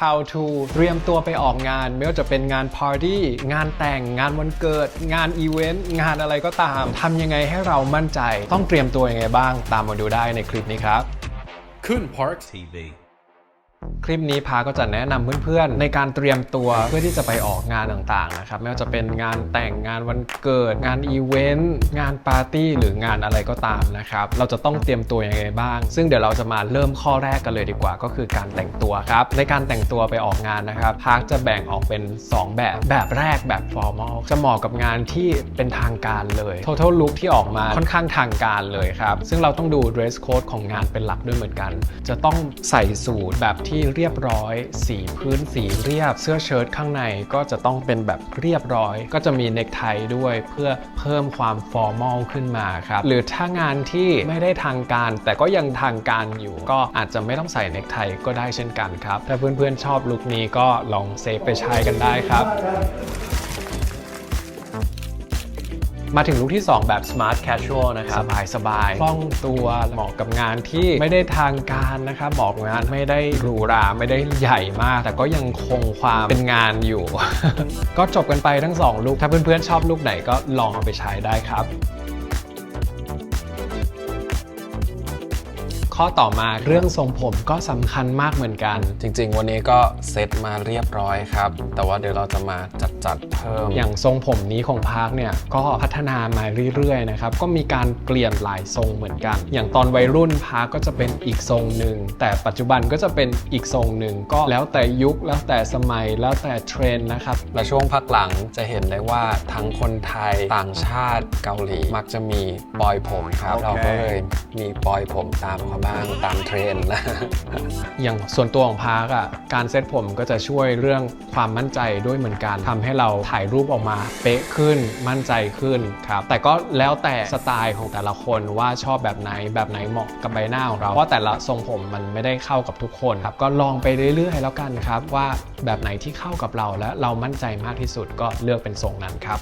how to เตรียมตัวไปออกงาน ไม่ว่าจะเป็นงานปาร์ตี้งานแต่งงานวันเกิด งานอีเวนต์งานอะไรก็ตามทำยังไงให้เรามั่นใจ ต้องเตรียมตัวยังไงบ้าง ตามมาดูได้ในคลิปนี้ครับ Coon Park TV. คลิปนี้พาก็จะแนะนำเพื่อนๆ ในการเตรียมตัวเพื่อที่จะไปออกงานต่างๆนะครับไม่ว่าจะเป็นงานแต่งงานวันเกิด งานอีเวนต์งานปาร์ตี้หรืองานอะไรก็ตามนะครับเราจะต้องเตรียมตัวยังไงบ้าง ซึ่งเดี๋ยวเราจะมาเริ่มข้อแรกกันเลยดีกว่า ก็คือการแต่งตัวครับในการแต่งตัวไปออกงานนะครับพาร์คจะแบ่งออกเป็น 2 แบบแบบแรกแบบ formal จะเหมาะกับงานที่เป็นทางการเลย total look ที่ออกมาค่อนข้างทางการเลยครับซึ่งเราต้องดู dress code ของงานเป็นหลักด้วยเหมือนกัน จะต้องใส่สูทแบบที่เรียบร้อย สีพื้นสีเรียบ เสื้อเชิ้ตข้างในก็จะต้องเป็นแบบเรียบร้อย ก็จะมีเนคไทด้วยเพื่อเพิ่มความฟอร์มอลขึ้นมาครับ หรือถ้างานที่ไม่ได้ทางการ แต่ก็ยังทางการอยู่ก็อาจจะไม่ต้องใส่เนคไทก็ได้เช่นกันครับ ถ้าเพื่อนๆชอบลุคนี้ก็ลองเซฟไปใช้กันได้ครับ มาถึงลุคที่ 2 แบบ smart casual นะครับ สบายสบายคล่องตัวเหมาะกับงานที่ไม่ได้ทางการนะครับเหมาะกับงานไม่ได้หรูหราไม่ได้ใหญ่มาก แต่ก็ยังคงความเป็นงานอยู่ ก็จบกันไปทั้ง 2 ลุคถ้าเพื่อนๆชอบลุคไหนก็ลองเอาไปใช้ได้ครับ ข้อต่อมาเรื่องทรงผมก็สำคัญมากเหมือนกัน จริงๆ วันนี้ก็เซตมาเรียบร้อยครับ แต่ว่าเดี๋ยวเราจะมาจัดจัดๆเพิ่ม อย่างทรงผมนี้ของพาร์คเนี่ยก็พัฒนามาเรื่อยๆนะครับก็มีการเปลี่ยนหลายทรงเหมือนกัน อย่างตอนวัยรุ่นพาร์คก็จะเป็นอีกทรงหนึ่งแต่ปัจจุบันก็จะเป็นอีกทรงหนึ่งก็แล้วแต่ยุคแล้วแต่สมัยแล้วแต่เทรนด์นะครับ และช่วงพักหลังจะเห็นได้ว่าทั้งคนไทยต่างชาติเกาหลี มักจะมีปลอยผมครับโอเคเราก็เลยมีปลอยผมตามเขาบ้างตามเทรนด์นะอย่างส่วนตัวของพาร์คอะการเซ็ตผมก็จะช่วยเรื่องความมั่นใจด้วยเหมือนกันทำให้เราถ่ายรูปออกมาเป๊ะขึ้นมั่นใจขึ้นครับแต่ก็แล้วแต่สไตล์ของแต่ละคนว่าชอบแบบไหนแบบไหนเหมาะกับใบหน้าของเราเพราะแต่ละทรงผมมันไม่ได้เข้ากับทุกคนครับก็ลองไปเรื่อยๆ แล้วกันครับว่าแบบไหนที่เข้ากับเราและเรามั่นใจมากที่สุดก็เลือกเป็นทรงนั้นครับ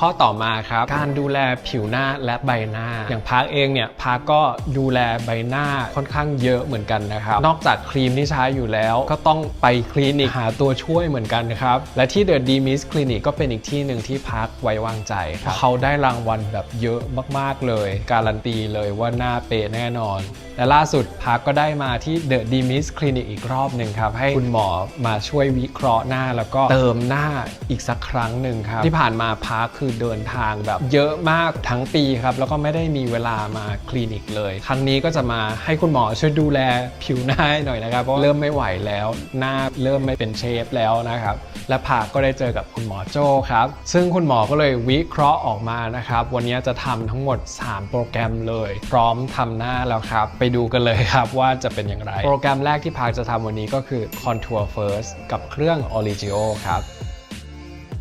ข้อต่อมาครับ การดูแลผิวหน้าและใบหน้า อย่างพาร์คเองเนี่ยพาร์คก็ดูแลใบหน้าค่อนข้างเยอะเหมือนกันนะครับ นอกจากครีมที่ใช้อยู่แล้ว ก็ต้องไปคลินิกหาตัวช่วยเหมือนกันนะครับ และที่ The d m i s Clinic ก็เป็นอีกที่หนึ่งที่พาร์คไว้วางใจ เขาได้รางวัลแบบเยอะมากๆเลย การันตีเลยว่าหน้าเป๊ะแน่นอน และล่าสุดพาร์คก็ได้มาที่ The d m i s Clinic อีกรอบหนึ่งครับ ให้คุณหมอมาช่วยวิเคราะห์หน้า แล้วก็เติมหน้าอีกสักครั้งหนึ่งครับ ที่ผ่านมาพาร์คคือเดินทางแบบ เยอะมากทั้งปีครับ แล้วก็ไม่ได้มีเวลามาคลินิกเลย ครั้งนี้ก็จะมาให้คุณหมอช่วยดูแลผิวหน้าหน่อยนะครับเพราะเริ่มไม่ไหวแล้ว หน้าเริ่มไม่เป็นเชฟแล้วนะครับและพาร์คก็ได้เจอกับคุณหมอโจครับซึ่งคุณหมอก็เลยวิเคราะห์ออกมานะครับวันนี้จะทำทั้งหมด 3 โปรแกรมเลย พร้อมทำหน้าแล้วครับไปดูกันเลยครับว่าจะเป็นอย่างไร โปรแกรมแรกที่พากจะทำวันนี้ก็คือ Contour First กับเครื่อง Origio ครับ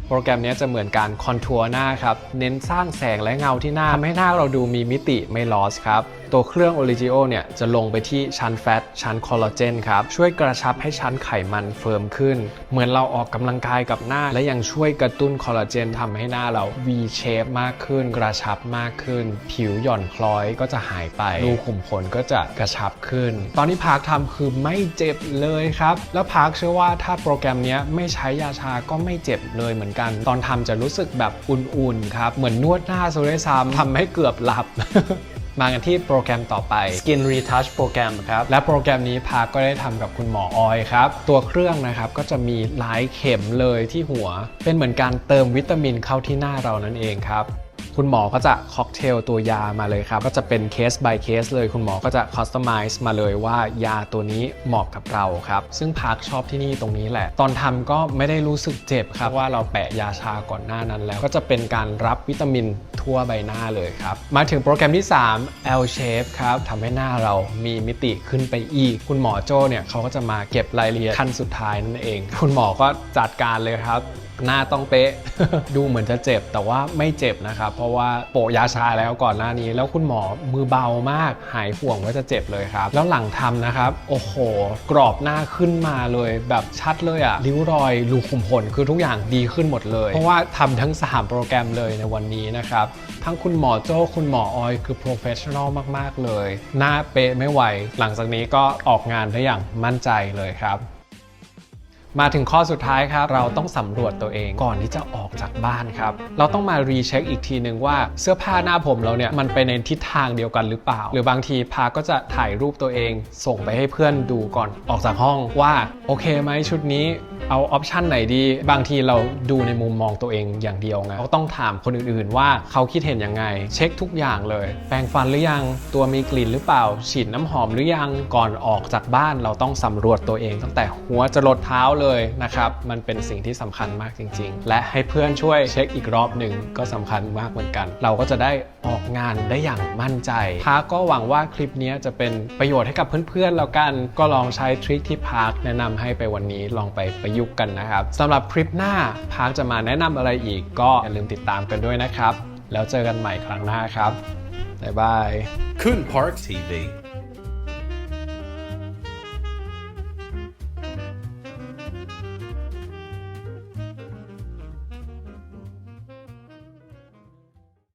โปรแกรมนี้จะเหมือนการคอนทัวร์หน้าครับ เน้นสร้างแสงและเงาที่หน้าทำให้หน้าเราดูมีมิติไม่ลอสครับ ตัวเครื่อง Origio เนี่ยจะลงไปที่ชั้นแฟต ชั้นคอลลาเจนครับ ช่วยกระชับให้ชั้นไขมันเฟิร์มขึ้น เหมือนเราออกกำลังกายกับหน้า และยังช่วยกระตุ้นคอลลาเจนทำให้หน้าเรา V shape มากขึ้น กระชับมากขึ้น ผิวหย่อนคล้อยก็จะหายไปรูขุมขนก็จะกระชับขึ้น ตอนที่พาร์คทำคือไม่เจ็บเลยครับ แล้วพาร์คเชื่อว่าถ้าโปรแกรมนี้ไม่ใช้ยาชาก็ไม่เจ็บเลยเหมือนกัน ตอนทำจะรู้สึกแบบอุ่นๆครับ เหมือนนวดหน้าซะด้วยซ้ำทำให้เกือบหลับ มากันที่โปรแกรมต่อไป Skin Retouch โปรแกรมครับ และโปรแกรมนี้พาร์ก็ได้ทำกับคุณหมอออยครับ ตัวเครื่องนะครับก็จะมีหลายเข็มเลยที่หัว เป็นเหมือนการเติมวิตามินเข้าที่หน้าเรานั่นเองครับ คุณหมอก็จะค็อกเทลตัวยามาเลยครับ ก็จะเป็นเคส by เคสเลย คุณหมอก็จะคัสตอมไมซ์มาเลยว่ายาตัวนี้เหมาะกับเราครับ ซึ่งพาร์คชอบที่นี่ตรงนี้แหละ ตอนทำก็ไม่ได้รู้สึกเจ็บครับเพราะว่าเราแปะยาชาก่อนหน้านั้นแล้วก็จะเป็นการรับวิตามินทั่วใบหน้าเลยครับ มาถึงโปรแกรมที่ 3 L shape ครับทำให้หน้าเรามีมิติขึ้นไปอีก คุณหมอโจ้เนี่ยเขาก็จะมาเก็บรายละเอียดขั้นสุดท้ายนั่นเอง คุณหมอก็จัดการเลยครับ หน้าต้องเป๊ะ ดูเหมือนจะเจ็บแต่ว่าไม่เจ็บนะครับ เพราะว่าโปะยาชาแล้วก่อนหน้านี้ แล้วคุณหมอมือเบามาก หายห่วงว่าจะเจ็บเลยครับ แล้วหลังทำนะครับ โอ้โห กรอบหน้าขึ้นมาเลย แบบชัดเลยอะริ้วรอยรูขุมขนคือทุกอย่างดีขึ้นหมดเลย เพราะว่าทำทั้ง 3 โปรแกรมเลยในวันนี้นะครับ ทั้งคุณหมอโจ้คุณหมอออยคือ professional มาก ๆ เลย หน้าเป๊ะไม่ไหว หลังจากนี้ก็ออกงานได้อย่างมั่นใจเลยครับ มาถึงข้อสุดท้ายครับ เราต้องสำรวจตัวเองก่อนที่จะออกจากบ้านครับ เราต้องมารีเช็คอีกทีหนึ่งว่าเสื้อผ้าหน้าผมเราเนี่ยมันไปในทิศทางเดียวกันหรือเปล่า หรือบางทีพาก็จะถ่ายรูปตัวเอง ส่งไปให้เพื่อนดูก่อนออกจากห้องว่าโอเคไหมชุดนี้เอาออปชันไหนดี บางทีเราดูในมุมมองตัวเองอย่างเดียวไงเราต้องถามคนอื่นๆ ว่าเขาคิดเห็นยังไง เช็คทุกอย่างเลย แปรงฟันหรือยังตัวมีกลิ่นหรือเปล่า ฉีดน้ำหอมหรือยังก่อนออกจากบ้านเราต้องสำรวจตัวเอง ตั้งแต่หัวจรดเท้าเลยนะครับมันเป็นสิ่งที่สำคัญมากจริง ๆ และให้เพื่อนช่วยเช็คอีกรอบหนึ่งก็สำคัญมากเหมือนกัน เราก็จะได้ออกงานได้อย่างมั่นใจพาก็หวังว่าคลิปนี้จะเป็นประโยชน์ให้กับเพื่อนๆแล้วกัน ก็ลองใช้ทริคที่พาร์คแนะนำให้ไปวันนี้ลองไปประยุกต์กันนะครับสำหรับคลิปหน้าพาร์คจะมาแนะนำอะไรอีก ก็อย่าลืมติดตามกันด้วยนะครับ แล้วเจอกันใหม่ครั้งหน้าครับบ๊ายบาย Coon Park TV.